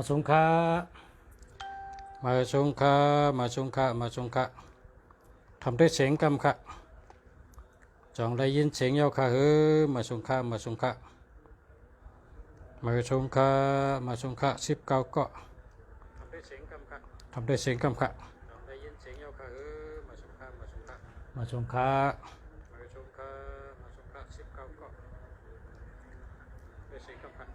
มาสงค้ามาสงค้ามาสงค้ามาสงค้าทำด้วยเสียงกำค่ะจองได้ยินเสียงเยาวค่ะเฮ้ยมาสงค้ามาสงค้ามาสงค้ามาสงค้าสิบเก้าเกาะทำด้วยเสียงกำค่ะทำด้วยเสียงกำค่ะจองได้ยินเสียงเยาวค่ะเฮ้ยมาสงค้ามาสงค้ามาสงค้ามาสงค้ามาสงค้าสิบเก้าเกาะด้วยเสียงกำค่ะ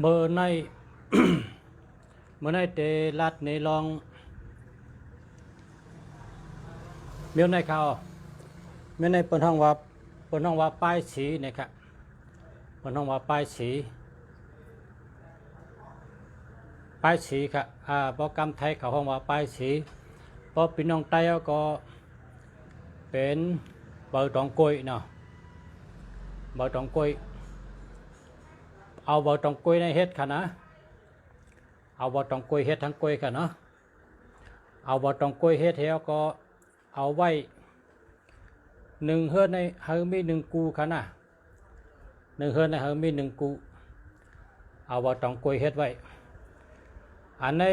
เมื่อในเมื่อในเตลัดในลอง เมียวในเขาเมียวในเปิดห้องว่าเปิดห้องว่าป้ายสีนะครับเปิดห้องว่าป้ายสีป้ายสีครับอ่าโปรแกรมไทยเขาห้องว่าป้ายสีพราะพี่น้องไต้ก็เป็นเบอร์ตองกล้วยเนาะเบอร์ตองกล้วย เอา vào trong quê này hết cả นะ เอา vào trong quê hết ทั้ง quê cả เนาะ เอา vào trong quê hết แล้วก็เอาไว้หนึ่งเฮือนในเฮามีหนึ่งกูค่ะนะหนึ่งเฮือนในเฮามีหนึ่งกู เอา vào trong quê hết ไว้ อันใน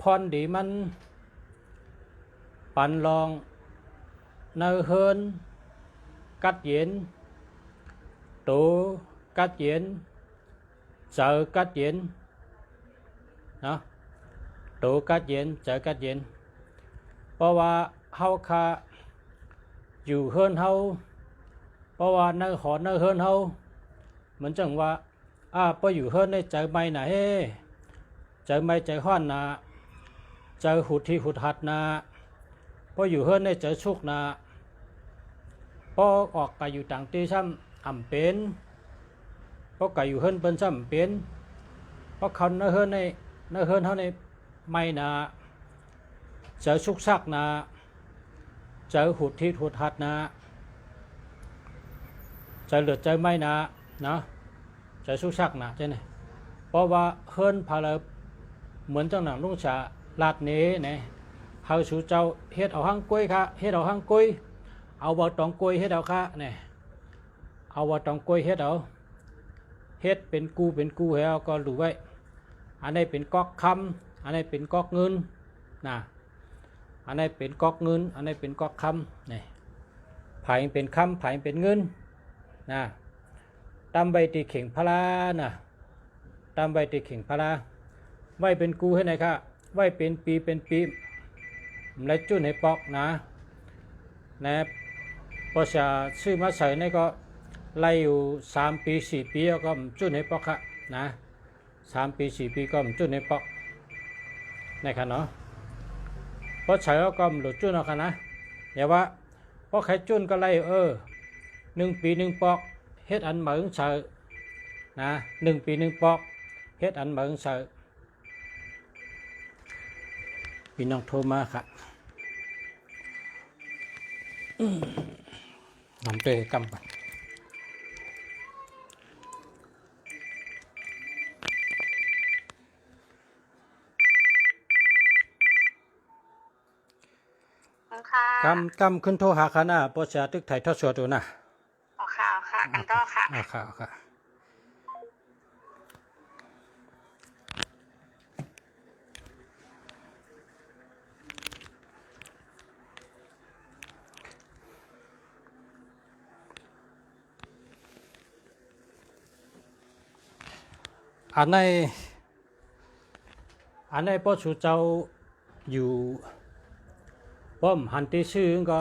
พรดีมันปันลองในเฮือนกัด เย็นตัว cắt diễn sợ cắt diễn đó tụ cắt diễn sợ cắt diễn เพราะว่าเฮาคาอยู่เฮิรนเฮาเพราะว่าในหอในเฮิรนเฮาเหมือนจังว่าอ่าพออยู่เฮิรนในใจไม่น่ะเฮ้ใจไม่ใจห้อนนะใจหุดที่หุดหัดนะพออยู่เฮิรนในใจชุกนะพอออกไปอยู่ต่างที่ซ้ำอ่ำเป็น เพราะไก่อยู่เฮิรนเป็นซ้ำเป็นเพราะเขาเนื้อเฮิรนในเนื้อเฮิรนเท่าในไม่นะเจะชุกชักนะเจะหุดที่หุดหัดนาจะเหลือใจไม่นะนะจะชุกชักนะใช่ไหมเพราะว่าเฮิรนพาเราเหมือนเจ้าหนังลุงชาลาดเนี้เนี่เขาสูเจ้าเฮ็ดเอาห้างกล้วยค่ะเฮ็ดเอาห้างกล้วยเอาบะตองกล้วยเฮ็ดเอาค่ะเนี่ยเอาบะตองกล้วยเฮ็ดเอา เฮ็ดเป็นกูเป็นกูแล้วก็รู้ไว้ อันนี้เป็นก๊อกคำอันนี้เป็นก๊อกเงินนะอันนี้เป็นก๊อกเงิน อันนี้เป็นก๊อกคำนี่ไผ่เป็นคำไผ่เป็นเงินนะตามใบตีเข่งพลานะตามใบตีเข่งพลาไว้เป็นกูให้ไหนครับไว้เป็นปีเป็นปีและจุดในปอกนะนะพอจะซื้อมาใส่นี่ก็ ไล่อยู่สามปีสี่ปีก็จุดในปอกครับนะสามปีสี่ปีก็จุดในปอกนะครับเนาะเพราะใช้ก็หลุดจุดเนาครับนะอย่าว่าเพราะใครจุดก็ไล่เออหนึ่งปีหนึ่งปอกเฮ็ดอันเหมือนเสนะหนึ่งปีหนึ่งปอกเฮ็ดอันเหมือนเสพี่น้องโทรมาครับนำเตะกำปัน ค่ะ กำกำขึ้นโทรหาคณะปชาตึกไทยทอดสดดูนะออกข่าวค่ะกันต่อค่ะ อ่าค่ะค่ะอันในอันในพ่อชูเจ้าอยู่ ป้อมหันที่ชื่อก็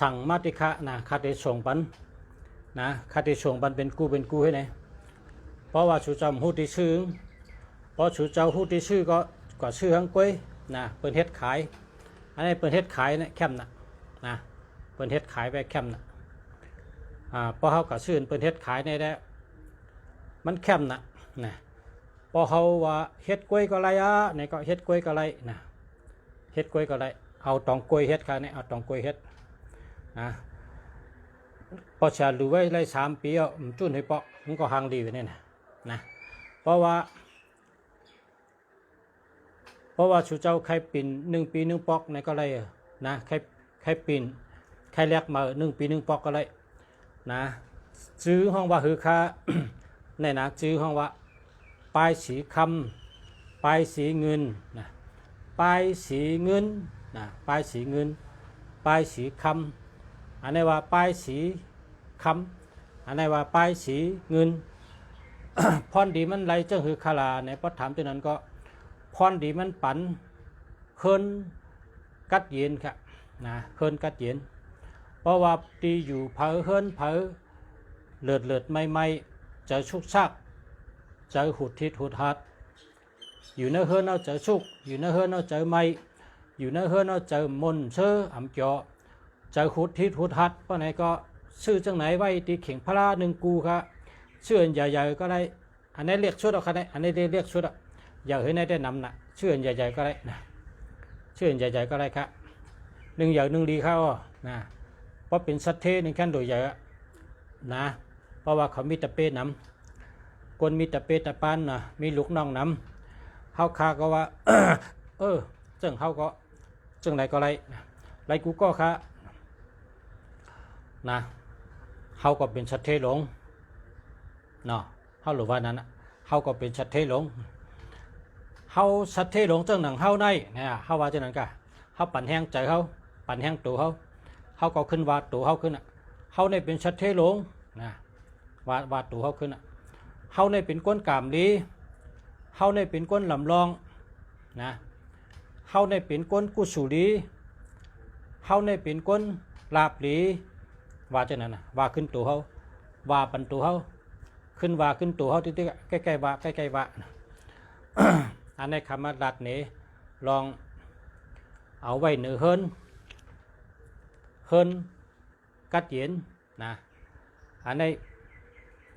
สั่งมาติคะนะคาติส่งปันนะคาติส่งปันเป็นกู้เป็นกู้ให้ไหนเพราะว่าชูเจ้าหูที่ชื่อเพราะชูเจ้าหูที่ชื่อก็ก็ชื่อฮังกล้วยนะเปิดเฮ็ดขายอันนี้เปิดเฮ็ดขายนะแคมนะนะเปิดเฮ็ดขายไปแคมนะอ่าเพราะเขาก็ชื่อเปิดเฮ็ดขายในได้มันแคมนะนะพอเขาว่าเฮ็ดกล้วยก็ไรอะเนี่ยก็เฮ็ดกล้วยก็ไรนะเฮ็ดกล้วยก็ไร เอาตองกล้วยเฮ็ดค่ะเนี่ยเอาตองกล้วยเฮ็ดนะพอชาดูไว้ไรสามปีอะมันจุนให้เปาะมันก็หางดีไว้เนี่ยนะนะเพราะว่า เพราะว่าชูเจ้าใครปิ่นหนึ่งปีหนึ่งปอกในก็ไรอะนะใครใครปิ่นใครแลกมาหนึ่งปีหนึ่งปอกก็ไรนะซื้อห้องว่าคือค่าในนะซื้อห้องว่าปลายสีคำปลายสีเงินนะปลายสีเงิน นะปลายสีเงินปลายสีคำอันนี้ว่าปลายสีคำอันนี้ว่าปลายสีเงินพรดีมันไรเจ้าคือคาลาในพระถามตัวนั้นก็พรดีมันปันเคินกัดเย็นครับนะเคินกัดเย็น เพราะว่าตีอยู่เผอเฮินเผอเลือดเลือดไม่ไม่เจอชุกชักเจอหุดทิศหุดหัดอยู่ในเฮินเอาเจอชุกอยู่ในเฮินเอาเจอไม่ อยู่ในเฮินเอาเจอมนเชออ่ำเจาะเจอหุดทิศหุดหัดเพราะไหนก็ชื่อจังไหนไว้ตีเข่งพระหนึ่งกูครับชื่อใหญ่ๆก็ได้ อันนี้เรียกชุดเอาคันนี้อันนี้เรียกชุดเอาอย่าเฮ้ยนายได้นำนะชื่อใหญ่ๆก็ได้นะชื่อใหญ่ๆก็ได้ครับหนึ่งอย่างหนึ่งดีเข้านะเพราะเป็นสัตว์เทในขั้นโดยใหญ่อะนะเพราะว่าเขามีตะเป้นำคนมีตะเป้ตะปานนะมีลูกน้องนำเฮาคาก็ว่า เออจึงเฮาก็ จึงไรก็ไรไรกูก็ค่ะนะเฮาก็เป็นสัตว์เทหลงเนาะเฮาหรือว่านั้นนะเฮาก็เป็นสัตว์เทหลงเฮาสัตว์เทหลงจังหนังเฮาในเนี่ยเฮาว่าจังนั้นกะเฮาปั่นแห้งใจเฮาปั่นแห้งตัวเฮาเฮาก็ขึ้นวาดตัวเฮาขึ้นอะเฮาในเป็นสัตว์เทหลงนะวาดวาดตัวเฮาขึ้นอะเฮาในเป็นก้นกามลีเฮาในเป็นก้นลำลองนะ เฮาในเป็นก้นกุสุลีเฮาในเป็นก้นลาบลีว่าจังนั้นน่ะว่าขึ้นตัวเฮาว่าปันตัวเฮาขึ้นว่าขึ้นตัวเฮาติ๊กๆใกล้ๆว่าใกล้ๆว่าอันในคำว่าดัดนี้ลองเอาไว้เหนือเฮินเฮินกัดเย็นนะอันใน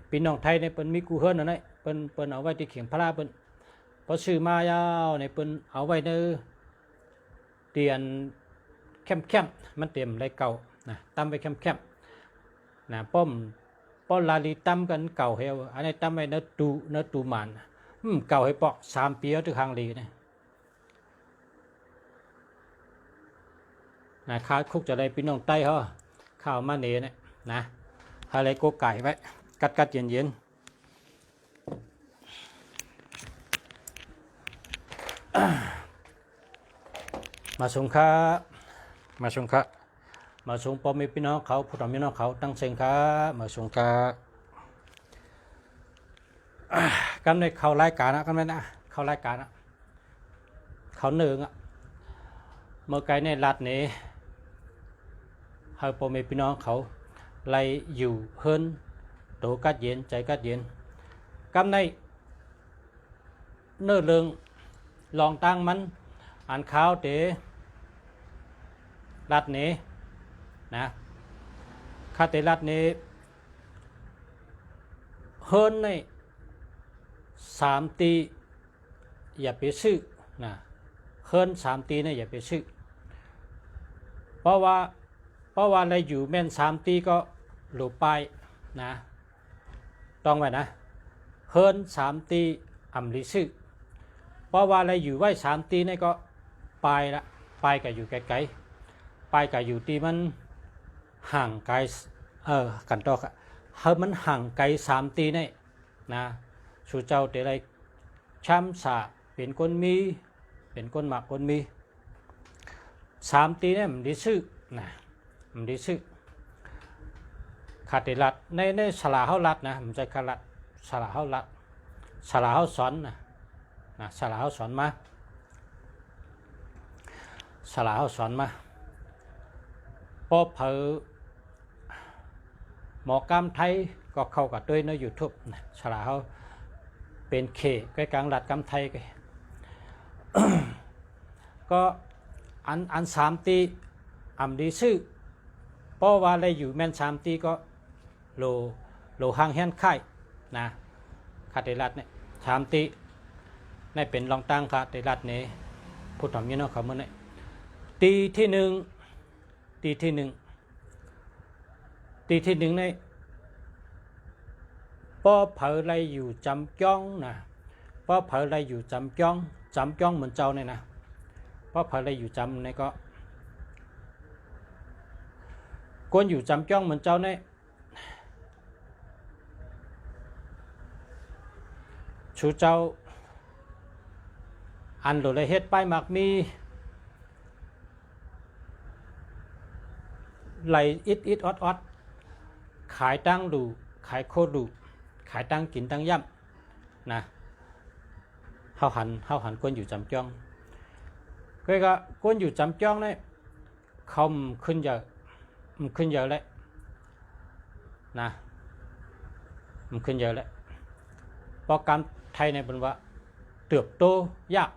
พี่น้องไทยในเปิ้นมีกูเฮินอันนี้เปิ้นเปิ้นเอาไว้ที่เขียงพระราเปิ้นพอซื้อมายาวในเปิ้นเอาไว้ในเตียนแคมแคมๆมันเต็มได้เก่านะตั้มไว้แคมแคมๆนะป้อมป้อลาลีตั้มกันเก่าเฮวอันนี้ตั้มไว้เนื้อตูเนื้อตูมันอืมเก่าให้ปอกสามปีแล้วถึงครั้งลีนะนะค้าคุกจะได้พี่น้องใต้เขาข้าวมาเนเนี่ยนะอะไรโกไก่ไว้กัดกัดเย็นเย็น มาสงค้ามาสงค้ามาสงพ่อม่พี่น้องเขาผู้ทำพี่น้องเขาตั้งเซงค้ามาสงค้ากำในเขารายการนะกำในนะเขารายการนะเขาหนึ่งอะเมื่อไกลในรัฐนี้ให้พ่อม่พี่น้องเขาไล่อยู่เฮิ่นโตกัดเย็นใจกัดเย็นกำในเนื้อเรืองลองตั้งมันอ่านข่าวเตะ รัฐนี้นะข้าเตรัฐนี้เฮินในสามตีอย่าไปซื้อนะเคินสามตีเนี่ยอย่าไปซื้อเพราะว่าเพราะว่าอะไรอยู่แม่นสามตีก็หลุดไปนะต้องไว้นะเคินสามตีอ่ำลิซื้อเพราะว่าอะไรอยู่ไว้สามตีเนี่ยก็ไปละไปกับอยู่ไกลๆ ไปกับอยู่ตีมันห่างไกลเออกันตอกอะเฮ้ยมันห่างไกลสามตีนี่นะสู่เจ้าแต่ไรช้ำสาเป็นคนมี เป็นคนหมักคนมีสามตีเนี่ยมันดีซึกนะมันดีซึกขาดติรัดในในสลาเขารัดนะมันใจขารัดสลาเขารัดสลาเขาสอนนะนะสลาเขาสอนมาสลาเขาสอนมา พอเผอหมอกรรมไทยก็เข้ากับด้วยในยูทูบนะสลาเขาเป็นเขตใกล้กลางรัฐกำไทยก็ก็อันอันสามตีอำดีซื้อเพราะว่าอะไรอยู่แม่นสามตีก็โลโลหางแฮนค่นะคาเดรัดเนี่ยสามตีในเป็นรองตั้งค่ะในรัฐนี้พูดถมยี่เนาะเขาเมื่อไหร่ตีที่หนึ่ง ตีที่หนึ่งตีที่หนึ่งในป้อเผอไรอยู่จำจ้องนะป้อเผอไรอยู่จำจ้องจำจ้องเหมือนเจ้าเนี่ยนะป้อเผอไรอยู่จำเนี่ยก็กวนอยู่จำจ้องเหมือนเจ้าเนี่ยชูเจ้าอันโดเลยเฮ็ดไปมักมี ไหลอิดอิดออดออดขายตั้งดู ขายโคดู ขายตั้งกินตั้งย่ำนะเฮาหันเฮาหันคนอยู่จำจ้องก็ก็คนอยู่จำจ้องเนี่ยเขาขึ้นเยอะมันขึ้นเยอะแล้วนะมันขึ้นเยอะแล้วพราะการไทยในเป็นว่าเติบโตยาก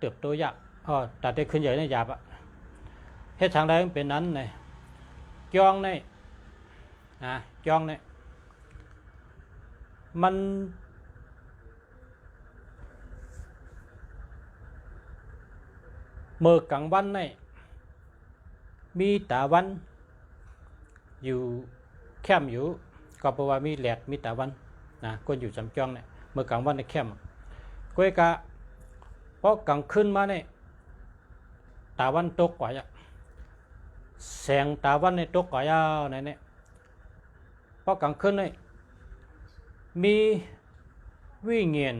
เติบโตยากอ๋อแต่ได้ขึ้นใหญ่ในยาบอะ เฮ็ดทางใดมันเป็นนั้นไงจ้องในนะจองในมัน เมื่อกลางวันในมีตาวัน อยู่แคมอยู่ ก็เพราะว่ามีแหลดมีตาวันนะคนอยู่จำจองเนี่ยเมื่อกลางวันในแคมก้วยกะพอกลางคืนมาเนี่ยตาวันตกกว่าอะ แสงตาวันในตกกว่ายาวในเนี่ยพอกลางคืนเนี่ยมีวิญญาณ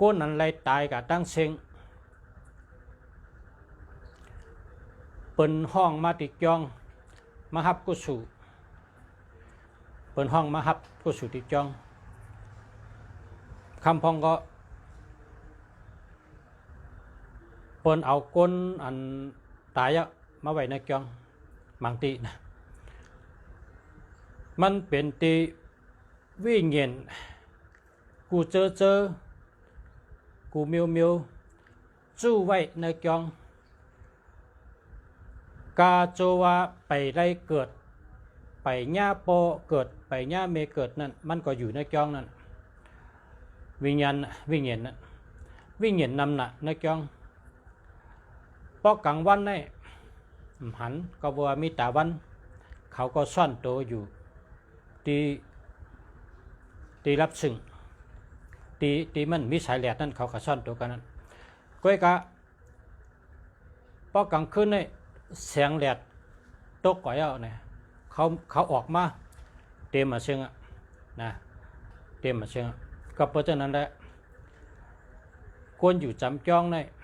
ก้นอันไรตายกับตั้งเชงเปินห้องมาติดจองมาฮับกุสูเปินห้องมาฮับกุสูติดจองคำพองก็เปิ้นเอาก้นอัน ตายอะมาไว้ในกองบางทีนะมันเป็นตีวิญญาณกูเจอเจอกูเมียวเมียวจู้ไว้ในกองกาโจวาไปไล่เกิด ไปญ่าโปเกิดไปญ่าเมเกิดนั่นมันก็อยู่ในกองนั่นวิญญาณวิญญาณน่ะวิญญาณนำหนะในกอง พอกลางวันนี่หันก็ว่ามีตาวัน เขาก็ซ่อนตัวอยู่ที่ที่รับซึ่งที่ที่มันมีสายแหลดนั่นเขาก็ซ่อนตัวกันนั้นก้อยกะพอกลางคืนนี่แสงแหลดตกก่อยเอาเนี่ยเขาเขาออกมาเตรียมมาเชิงอะนะเตรียมมาเชิงก็เพราะฉะนั้นแหละควรอยู่จำจ้องในอันอยู่จับจ้องอยู่จำจ้องนี่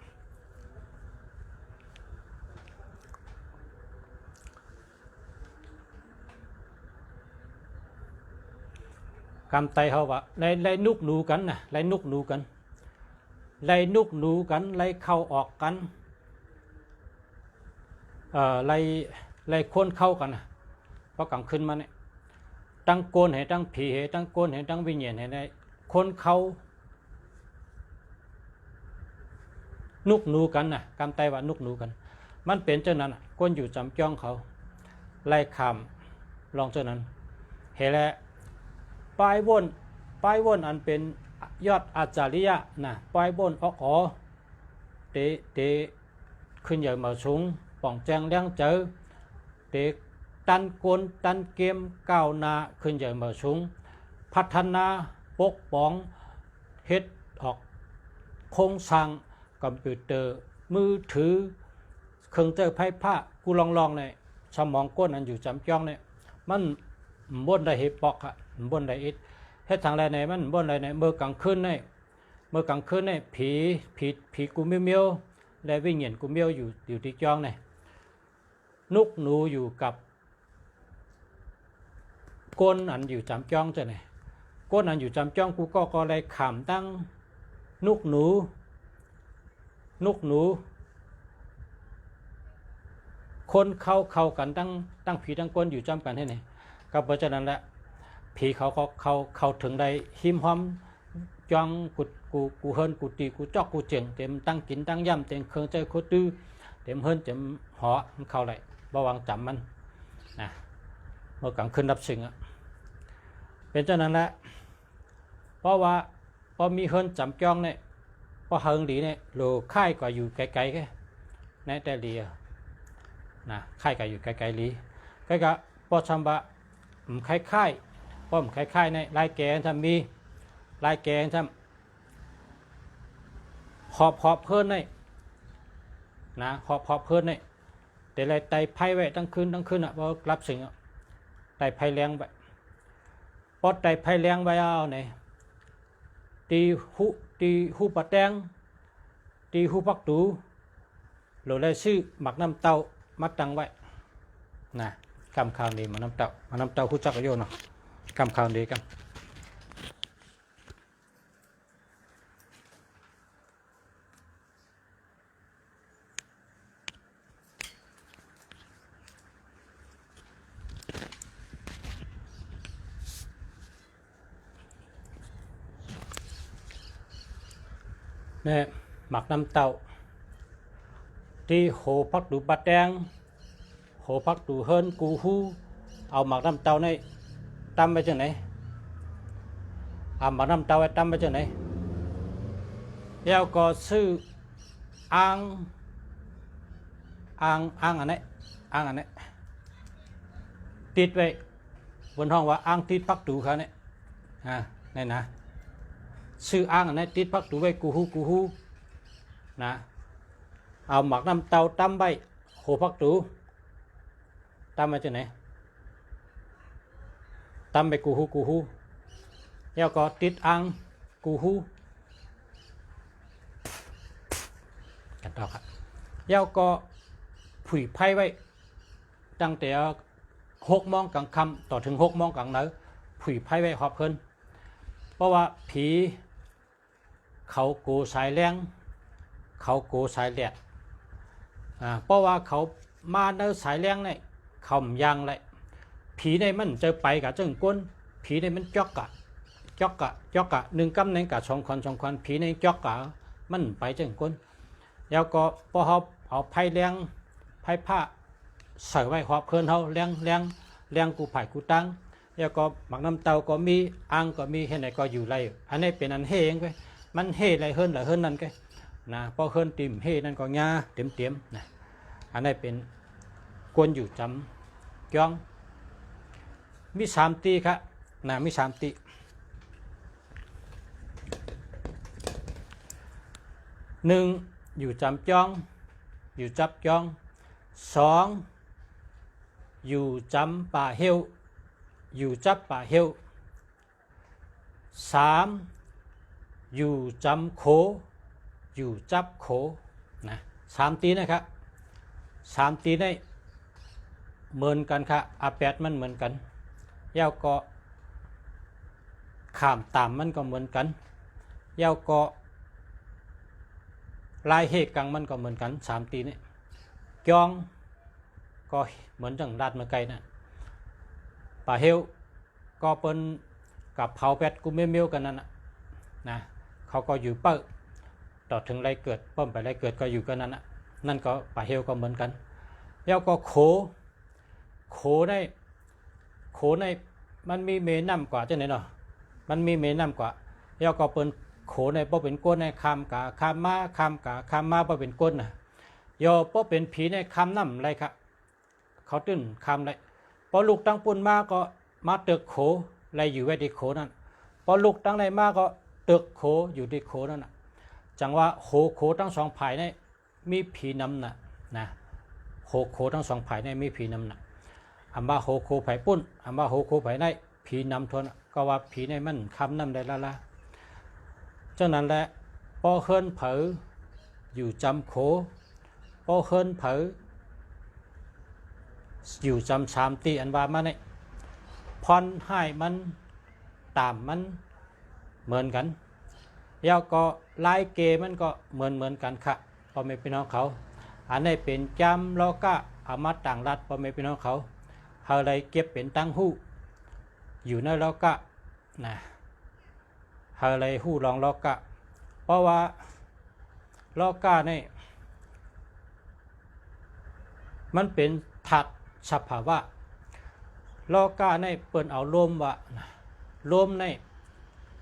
กำไตเขาว่าไล่ไล่นุกหนูกันนะไล่นุกหนูกันไล่นุกหนูกันไล่เข้าออกกันเอ่อไล่ไล่คนเข้ากันนะเพราะกลางคืนมาเนี่ยตั้งโกนให้ตั้งผีให้ตั้งโกนให้ตั้งวิญญาณให้ได้คนเข้านุกหนูกันนะกำไตว่านุกหนูกัน มันเป็นเจ้านั้นก้นอยู่จำจ้องเขาไล่คำลองเจ้านั้นเห็นแล้ว ป้ายวนป้ายวนอันเป็นยอดอาจาริยะนะป้ายวนออกอเตเตขึ้นใหญ่มาสูงป่องแจงเลี้ยงเจอเตตันกลตันเกมก้าวนาขึ้นใหญ่มาสูงพัฒนาปกป้องเฮ็ดออกโครงสร้างคอมพิวเตอร์มือถือเครื่องเจอไพ่ผ้ากูลองลองเนี่ยสมองก้นอันอยู่จำจ้องเนี่ยมันบ่นได้เฮปอกอะ บ่นได้อิดเฮ็ดทางไรไหนมันบ่นไรไหนเมื่อกลางคืนเนี่ยเมื่อกลางคืนเนี่ยผีผีผีกูเมียวเมียวและวิญญาณกูเมียวอยู่อยู่ที่จองเนี่ยนุกหนูอยู่กับก้นอันอยู่จำจ้องจะไหนก้นอันอยู่จำจ้องกูก็ก็เลยขำตั้งนุกหนู นุกหนู คนเข้าเข้ากันตั้งตั้งผีตั้งก้นอยู่จำกันให้ไหนก็เพราะฉะนั้นแหละ ผีเขาเขาเขาเขาถึงได้หิมหอมจ้องกูกูกูเฮินกูตีกูจอกกูเจียงเต็มตั้งกินตั้งย่ำเต็มเครื่องใจโคตื้อเต็มเฮินเต็มหอมันเข้าไรบ่วางจำมันนะเมื่อกลางคืนรับสิ่งอะเป็นเจ้านั้นแหละเพราะว่าพอมีเฮินจำจ้องเนี่ยพอเฮิงดีเนี่ยโลค่ายกว่าอยู่ไกลๆแค่ในแต่เดียนะค่ายก็อยู่ไกลๆลีก็ก็ปอชำบะมคล้ายๆ ป้อมคล้ายๆในลายแกงทำมีลายแกงทำหอบหอบเพิ่นในนะหอบหอบเพิ่นในแต่ไรไตไพ่ไว้ตั้งคืนตั้งคืนอะพอรับสิ่งไตไพ่แรงไปพอไตไพ่แรงไว้เอาไหนตีหุตีหูปะแดงตีหูปักตูโหลได้ชื่อหมักน้ำเต้ามัดตังไว้นะกำข่าวดีมาน้ำเต้ามาน้ำเต้าผู้จักรโยนเนาะ กำข่าวดีกันเนี่ยหมักน้ำเต้าที่โห ตั้มไปจังไหนอามักน้ำเต้าไว้ตั้มไปจังไหนแล้วก็ซื้ออ่างอ่างอ่างอันไหนอ่างอันไหนติดไว้บนห้องว่าอ่างติดพักดูเขาเนี่ยอ่านี่นะซื้ออ่างอันไหนติดพักดูไว้กูฮู้กูฮู้นะเอาหมักน้ำเตาตั้มใบโหพักตูตั้มมาจากไหน ตั้มไปกูฮูกูฮูแล้วก็ติดอ่างกูฮูกันต่อครับแล้วก็ผุยไพ่ไว้ ตั้งแต่หกโมงกลางค่ำต่อถึงหกโมงกลางเนื้อผุยไพ่ไว้หอบเพิ่นเพราะว่าผีเขาโกสายแรงเขาโกสายแหลดอ่าเพราะว่าเขามาในสายแรงเนี่ยเขามยังเลย ผีในมันเจอไปกับเจ้าก้นผีในมันจอกกะจอกกะจอกกะหนึ่งกำในกะสองคนสองคนผีในจอกกะมันไปเจ้าก้นแล้วก็พอเขาเอาไผ่แรงไผ่ผ้าใส่ไว้หอบเพื่อนเขาแรงแรงแรงกูไผ่กูตั้งแล้วก็หมักน้ำเตาก็มีอ่างก็มีเห็นไหนก็อยู่ไรอันนี้เป็นอันเฮเองไปมันเฮไรเฮิรนไรเฮิรนนั่นก็นะพอเคลื่อนติมเฮนั่นก็งาเต็มเต็มนะอันนี้เป็นกวนอยู่จำจ้อง มีสามตีครับนะมีสามตีหนึ่งอยู่จำจ้อง อยู่จับจ้องสองอยู่จำป่าเฮวอยู่จับป่าเฮวสามอยู่จำโค อยู่จับโขนะสามตีนะครับสามตีได้เหมือนกันครับอาแปดมันเหมือนกัน เยาวก็ขามตามมันก็เหมือนกัน เยาวก็ลายเหตุกังมันก็เหมือนกันสามตีนี่จองก็เหมือนจังดัดมาไกลนะป่าเฮวก็เป็นกับเผาแปดกูเมียวกันนั่นนะนะเขาก็อยู่เปิ้ต่อถึงไรเกิดเป้มไปไรเกิดก็อยู่กันนั่นนะนั่นก็ป่าเฮลก็เหมือนกัน แล้วก็โขโขได้ โขในมันมีเมน้ำกว่าจะไหนเนาะมันมีเมน้ำกว่าแล้วก็เป็นโขในป้เป็นก้นในคำกะคำมาคำกะคำมาป้เป็นก้นนะยอป้เป็นผีในคำน้ำไรครับเขาตื้นคำไรพอลูกตั้งปุ่นมาก็มาเตึกโขไรอยู่ไว้ที่โขนั่นพอลูกตั้งไรมาก็ตึกโขอยู่ที่โขนั่นนะจังว่าโหโขทั้งสองภายในมีผีนำหนะนะโหโขทั้งสองภายในมีผีนำหนะ อันว่าโหโขภายปุ้นอันว่าโหโขภายในผีนำทวนก็ว่าผีในมันคำนำได้ละละเจ้านั้นแหละพอเฮิรนเผออยู่จำโขพอเฮิรนเผออยู่จำสามตีอันว่ามาเนี่ยพรให้มันตามมันเหมือนกันแล้วก็ลายเกมันก็เหมือนเหมือนกันค่ะพ่อแม่พี่น้องเขา อันนี้เป็นจำแล้วก็อามาต่างรัฐพ่อแม่พี่น้องเขา เขาเลยเก็บเป็นตั้งหู้ อยู่ในแล้วก็นะเขาเลยหู้รองแล้วก็เพราะว่าลอกก้านี่มันเป็นถัดสภาวะลอกก้าในเปิ่นเอาลมว่าลมใน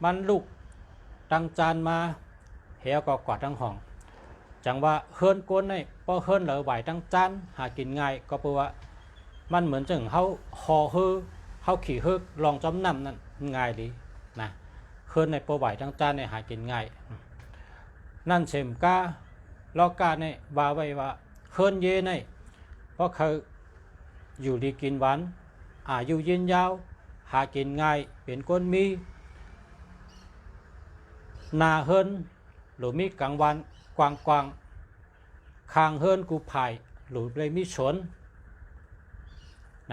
มันลุกตั้งจานมาเหวก็กวาดทั้งห้อง จังว่าเฮิรนกวนในพอเฮิรนเหลือไหวตั้งจานหากินง่ายก็เพราะว่า มันเหมือนจังเฮาหอฮือเฮาขี่ฮึกลองจำนำนั่นง่ายดีนะเฮิรนในปอไหวตั้งจานในหากินง่าย นั่นเสมกาลอกาในว่าไว้ว่าเฮิรนเยในเพราะเขาอยู่ดีกินหวานอายุยืนยาว หากินง่าย เป็นคนมีนาเฮินหรือมีกลางวันกวางกวางคางเฮินกูภายหรือเลยมีชน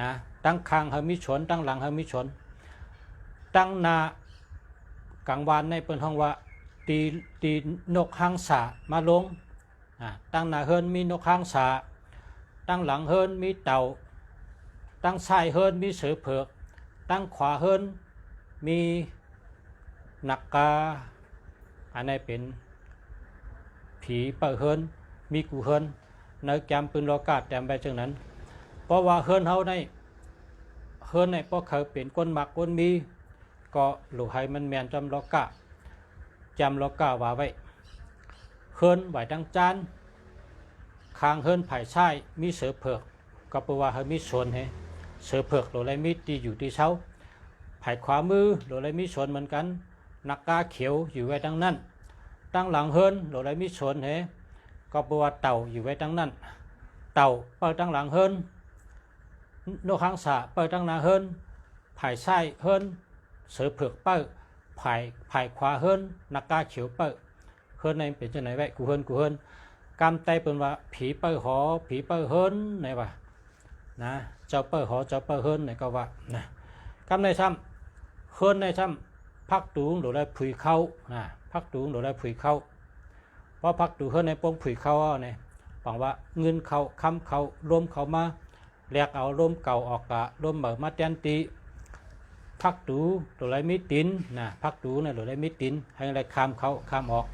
นะตั้งคางเฮามีชน ตั้งหลังเฮามีชน ตั้งนากลางวันในเปิ้นห้องว่าตีตีนกหางสามาลงตั้งหน้าเฮิรนมีนกหางสาตั้งหลังเฮิรนมีเต่า ตั้งซ้ายเฮิรนมีเสือเผือก ตั้งขวาเฮิรนมีนักกาอันนี้เป็นผีเปิดเฮิรนมีกูเฮิรนในแกมปืนโลกาดแตมไปจังนั้น เพราะว่าเฮิรนเฮาในเฮิรนในเพราะเขาเป็นก้นหมักก้นมี ก็หลูให้มันแมนจำโลกาจำโลกาว่าไว้เฮิรนไหวดังจานคางเฮิรนไผ่ชายมีเสือเผือกก็แปลว่าเฮามีสวนเฮเสือเผือกหรืออะไรมีตีอยู่ที่เช้าไผ่ขวามือหรืออะไรมีสวนเหมือนกันนักกาเขียวอยู่ไว้ดังนั้นตั้งหลังเฮิรนหรืออะไรมีสวนเฮก็แปลว่าเต่าอยู่ไว้ดังนั้น เต่าเปิดตั้งหลังเฮิรน นกหางสาเปิดตั้งหนาเฮิรนไผ่ชายเฮิรนเสือเผือกเปิดผายผายขวาเฮิรนนักกาเขียวเปิดเฮินในเป็นจังไหนไว้กูเฮินกูเฮินกำไตเป็นว่าผีเปิ้หอผีเปิ้เฮินไหนวะนะเจ้าเปิ้หอเจ้าเปิ้เฮินไหนก็ว่านะกำในซ้ำเฮินในซ้ำพักตูงหรือได้ผุยเข้านะพักตูงหรือได้ผุยเข้าเพราะพักตูเฮินในปงผุยเข้าเนี่ยฟังว่าเงินเขาคำเขารวมเขามา แลกเอาร่มเก่าออกกะร่มเหมือมาแตนตีพักตูตัวไรมิตินนะพักตูเนี่ยตัวไรมิติน ให้อะไรข้ามเขาข้ามออก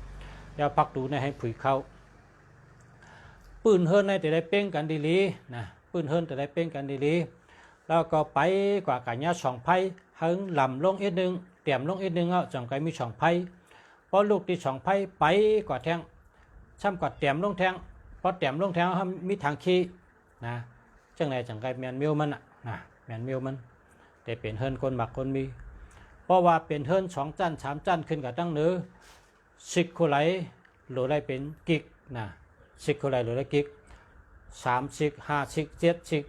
แล้วพักตูเนี่ยให้ผุยเขาปืนเฮิรนในแต่ได้เป้งกันดีลีนะปืนเฮิรนแต่ได้เป้งกันดีลีแล้วก็ไปกว่ากันยาสองไพ่เฮิงลำลงอีกหนึ่งเตรียมลงอีกหนึ่งเอาจังไกมีสองไพ่พอลูกที่สองไพ่ไปกว่าแทงช่ำกว่าเตรียมลงแทงพอเตรียมลงแทงเขามีทางขี้นะ จังไรจังไกแมนมิวมันอะนะแมนมิวมันแต่เป็นเฮิรนคนหมักคนมี เพราะว่าเป็นเฮิรนสองจันสามจันขึ้นกับตั้งเนื้อสิกโคไลหรืออะไรเป็นกิกนะสิกโคไลหรืออะไรกิกสามสิกห้าสิกเจ็ดสิก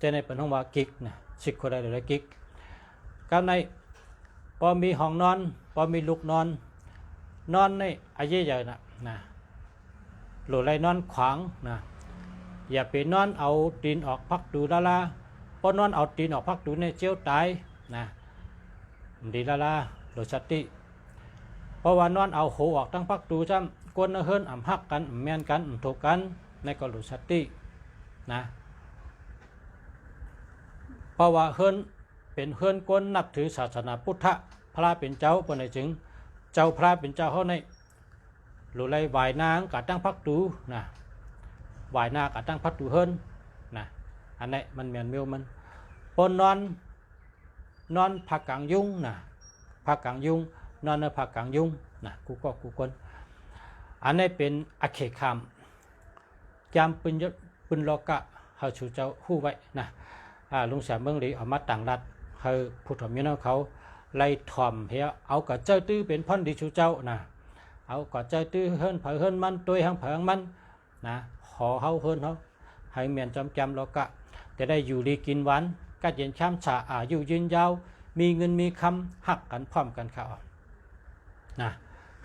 จะในเป็นห้องว่ากิกนะสิกโคไลหรืออะไรกิกก็ในพอมีห้องนอนพอมีลูกนอน นอนในอายุใหญ่นะนะหรือไรนอนขวางนะ อย่าไปนอนเอาตีนออกพักดูดาลาพอนอนเอาตีนออกพักดูในเจียวตายนะดีละละโลสติ เพราะว่านอนเอาหูออกทั้งพักดูจ้ำกวนเฮิรนอ่ำหักกันอ่ำแมนกันอ่ำถูกกันในก็โลสตินะเพราะว่าเฮิรนเป็นเฮิรนกวนนับถือศาสนาพุทธพระเป็นเจ้าปนในจึง เจ้าพระเป็นเจ้าเขาในหรือไรไหวนางกัดตั้งพักดูนะ ไหวนากัดตั้งพักดูเฮิรนนะอันนี้มันเหมือนมิวมันปนนอนนอนผักกลางยุ่งนะผักกลางยุ่งนอนในผักกลางยุ่งนะกูก็กูคนอันนี้เป็นอเคคามจำปืนยศปืนโลกะเฮาชูเจ้าหู้ไว้นะอ่าลุงแสมเมืองหลีเอามาต่างรัฐเฮาผู้ถมยนเขาไล่ถ่อมเฮียเอากับเจ้าตื้อเป็นพ่อนดีชูเจ้านะเอากับเจ้าตื้อเฮิรนเผยเฮิรนมันตัวหังเผยมันนะ ขอเฮาเฮินเฮาให้เมียนจำจำแล้วกะจะได้อยู่ดีกินหวานกัดเย็นช้ำฉาอายุยืนยาว มีเงินมีคำหักกันพร้อมกันค่ะนะ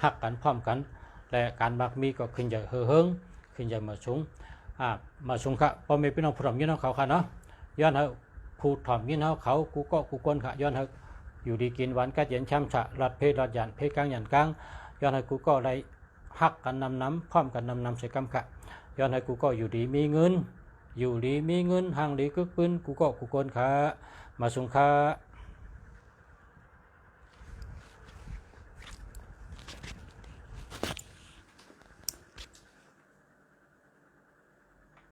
หักกันพร้อมกัน และการมักมีก็ขึ้นอย่าเฮ่อเฮิงขึ้นอย่ามาสูงอ่ามาสูงค่ะพ่อแม่พี่น้องผู้ถ่อมยิ้นเขาค่ะเนาะย้อนเฮาผู้ถ่อมยิ้นเขาเขากูก็กูก้นค่ะย้อนเฮาอยู่ดีกินหวานกัดเย็นช้ำฉารัดเพศรัดหยันเพศกลางหยันกลางย้อนเฮากูก็ได้หักกันนำน้ำพร้อมกันนำน้ำใส่กำค่ะ ย้อนให้กูก็อยู่ดีมีเงิน อยู่ดีมีเงินห่างดีกึกปืนกูก็กูกนค้ามาสุงขา